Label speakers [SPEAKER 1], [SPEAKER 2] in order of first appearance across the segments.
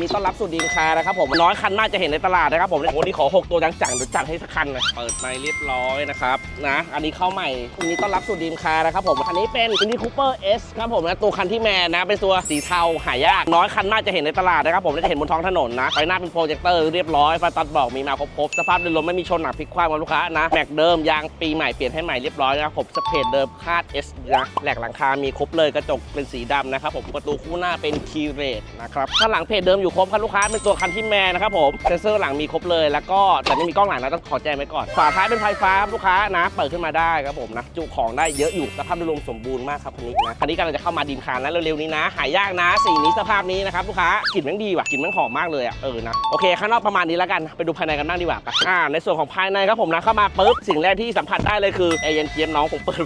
[SPEAKER 1] นดีต้อนรับสู่ดีมคาร์นะครับผมน้อยคันน่าจะเห็นในตลาดนะครับผมวันนี้ขอ 6 ตัวจังๆเดี๋ยวจัดให้สักคันเลยเปิดไมเรียบร้อยนะครับนะอันนี้เข้าใหม่วันนี้ต้อนรับสู่ดีมคาร์นะครับผมอันนี้เป็นมินิคูเปอร์เอสครับผมนะตัวคันที่แมนนะเป็นตัวสีเทาหายากน้อยคันน่าจะเห็นในตลาดนะครับผมน่าจะเห็นบนท้องถนนนะไฟหน้าเป็นโปรเจคเตอร์เรียบร้อยไฟตัดบอกมีมาครบๆสภาพโดยรวมไม่มีชนหนักพลิกคว่ำกับลูกค้านะแม็กเดิมยางปีใหม่เปลี่ยนให้ใหม่เรียบร้อยนะครับผมสเปรดเดิมคาด S นะแหลกหลังคามีครบเลยกระจกเป็นสีดำนะครับผมประตูคู่หน้าเป็นคีเรตนะครับข้าหลังเพจเดิมอยู่ครบครับลูกค้าเป็นตัวคันที่แมนนะครับผมเซนเซอร์หลังมีครบเลย แล้วก็แต่ไม่มีกล้องหลังนะต้องขอแจ้งไว้ก่อน ฝาท้ายเป็นไฟฟ้าครับลูกค้านะเปิดขึ้นมาได้ครับผมนะจุของได้เยอะอยู่สภาพโดยรวมสมบูรณ์มากครับคันนี้นะคันนี้กำลังจะเข้ามาดีมคานแล้วเร็วๆนี้นะหายากนะสีนี้สภาพนี้นะครับลูกค้ากลิ่นแม่งดีว่ะกลิ่นแม่งหอมมากเลยอะเออนะโอเคข้างนอกประมาณนี้แล้วกันไปดูภายในกันบ้างดีกว่าอ่าในส่วนของภายในครับผมนะเข้ามาปุ๊บสิ่งแรกที่สัมผัสได้เลยคือแอร์เย็นเจี๊ยบน้องผมเปิด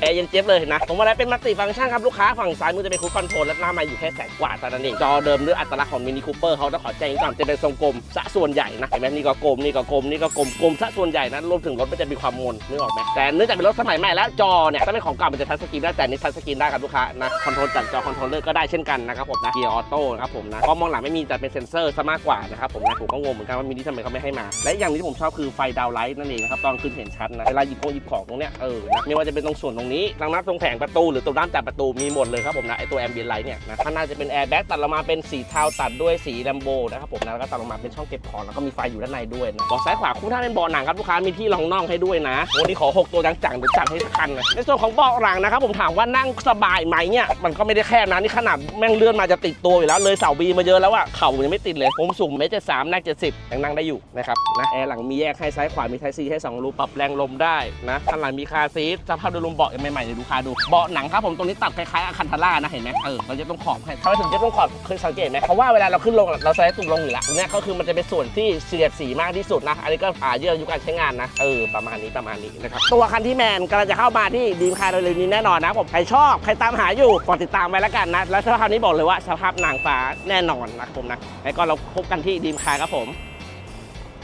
[SPEAKER 1] แอร์เย็นเจี๊ยบเลยนะผมว่าอะไรเป็นมัลติฟังก์ชันครับลูกค้าฝั่งซ้ายมือจะเป็นคูปคอนโทรลและหน้าม้อยู่แค่แสนกว่าเท่นั้นเองจอเดิมหรืออัตลักษณ์ของมินิคูเปอร์เขาต้องขอแจ้งก่อนจะเป็นทรงกลมซะส่วนใหญ่นะเห็นไหมนี่ก็กลมนี่ก็กลมนี่ก็กลมกลมซะส่วนใหญ่นะรวมถึงรถมันจะมีความมนนึกออกไหมแต่เนื่องจากเป็นรถสมัยใหม่แล้วจอเนี่ยถ้าเป็นของเก่ามันจะทัชสกรีนได้แต่นี่ทัชสกรีนได้ครับลูกค้านะคอนโทรลจากจอคอนโทรลเลอร์ก็ได้เช่นกันนะครับผมนะเกียร์ออโต้นะครับผมนะพอมองหลังไม่มีแต่เป็นเซ็นเซอร์ซะมากกว่านะครับผมนะผมก็งงเหมือนกันว่ามินิทำไมเขาไม่ให้มา และอย่างนึงที่ผมชอบคือไฟดาวไลท์นั่นเองนะครับตอนขึ้นเห็นชัดนะเวลาหยิบของหยิบของตรงเนี้ยเออนะไม่ว่าจะเป็นตรงส่วนตรงนี้ทางน้าตรงแผงประตูหรือตรงด้านจับประตูมีหมดเลยครับผมนะไอตัวแอมเบียนไลท์เนี่ยนะข้างหน้าจะเป็นแอร์แบ็กตัดลงมาเป็นสีเทาตัดด้วยสีแลมโบนะครับผมนะแล้วก็ตัดลงมาเป็นช่องเก็บของแล้วก็มีไฟอยู่ด้านในด้วยนะบอกซ้ายขวาคู่ท่าเป็นเบาะหนังครับลูกค้ามีที่รองน่องให้ด้วยนะวันนี้ขอ 6 ตัวจังๆเดี๋ยวจัดให้สักคันเลยในส่วนของเบาะหลังนะครับผมถามว่านั่งสบายไหมเนี่ยมันก็ไม่ได้แคบนะนี่ขนาดแม่งเลื่อนมาจะติดตัวอยู่แล้วเลยเสาบีมาเยอะแล้วอะเข่ายังไม่ติดเลยผมสูงเมตรเจ็ดสามนั่งเจ็ดสิบยังนั่งได้อยู่นะครับนะแอร์หลังมีแยกให้ซ้ายขวามีไทซีให้สองรูปรับแรงลมได้นะข้างหลังมีคาซีทสภาพโดยรวมเบาะยังใหม่ๆเลยดูคาดูเบาะหนังครับผมตรงนี้ตัดคล้ายๆอคันทาร่านะเห็นไหมเออเราจะต้องขอบให้ทำไมถึงจะต้องขอบเคยสังเกตไหมเพราะว่าเวลาเราขึ้นลงเราใช้ตุ่มลงอยู่แล้วเนี่ยก็คือมันจะเป็นส่วนที่เสียดสีมากที่สุดนะอันนี้ก็อ่ายืดอายุการใช้งานนะเออประมาณนี้ประมาณนี้นะครับตัวคันที่แมนกำลังจะเข้ามาที่ดีมคาร์เร็วๆนี้แน่นอนนะผมใครชอบใครตามหาอยู่กดติดตามไว้แล้วกันนะแล้วสภาพนี้บอกเลยว่าสภาพนางฟ้าแน่นอนนะครับผมนะแล้วก็เราพบกันที่ดีมคาร์ครับผม